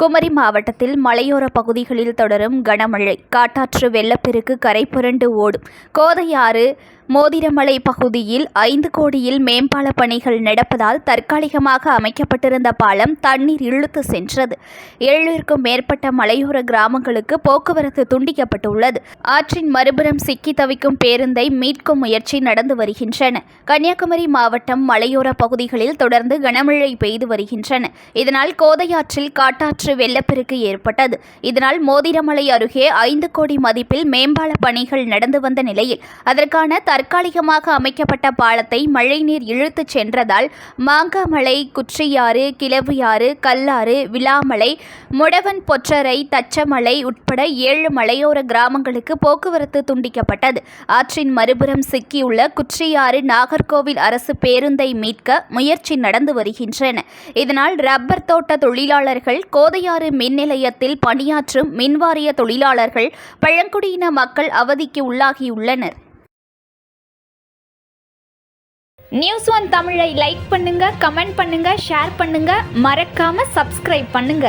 குமரி மாவட்டத்தில் மலையோர பகுதிகளில் தொடரும் கனமழை. காட்டாற்று வெள்ளப்பெருக்கு கரை புரண்டு ஓடும். கோதையாறு மோதிரமலை பகுதியில் ஐந்து கோடியில் மேம்பால பணிகள் நடப்பதால் தற்காலிகமாக அமைக்கப்பட்டிருந்த பாலம் தண்ணீர் இழுத்து சென்றது. ஏழிற்கும் மேற்பட்ட மலையோர கிராமங்களுக்கு போக்குவரத்து துண்டிக்கப்பட்டுள்ளது. ஆற்றின் மறுபுறம் சிக்கி தவிக்கும் பேருந்தை மீட்கும் முயற்சி நடந்து வருகின்றன. கன்னியாகுமரி மாவட்டம் மலையோர பகுதிகளில் தொடர்ந்து கனமழை பெய்து வருகின்றன. இதனால் கோதையாற்றில் காட்டாற்று வெள்ளப்பெருக்கு ஏற்பட்டது. இதனால் மோதிரமலை அருகே ஐந்து கோடி மதிப்பில் மேம்பால பணிகள் நடந்து வந்த நிலையில் அதற்கான தற்காலிகமாக அமைக்கப்பட்ட பாலத்தை மழைநீர் இழுத்துச் சென்றதால் மாங்காமலை குற்றியாறு கிளவியாறு கல்லாறு விழாமலை முடவன் பொற்றரை தச்சமலை உட்பட ஏழு மலையோர கிராமங்களுக்கு போக்குவரத்து துண்டிக்கப்பட்டது. ஆற்றின் மறுபுறம் சிக்கியுள்ள குற்றியாறு நாகர்கோவில் அரசு பேருந்தை மீட்க முயற்சி நடந்து வருகின்றன. இதனால் ரப்பர் தோட்ட தொழிலாளர்கள் கோதை கோதையாறு மின் நிலையத்தில் பணியாற்றும் மின்வாரிய தொழிலாளர்கள் பழங்குடியின மக்கள் அவதிக்கு உள்ளாகியுள்ளனர். நியூஸ் ஒன் தமிழை லைக் பண்ணுங்க கமெண்ட் பண்ணுங்க ஷேர் பண்ணுங்க. மறக்காம சப்ஸ்கிரைப் பண்ணுங்க.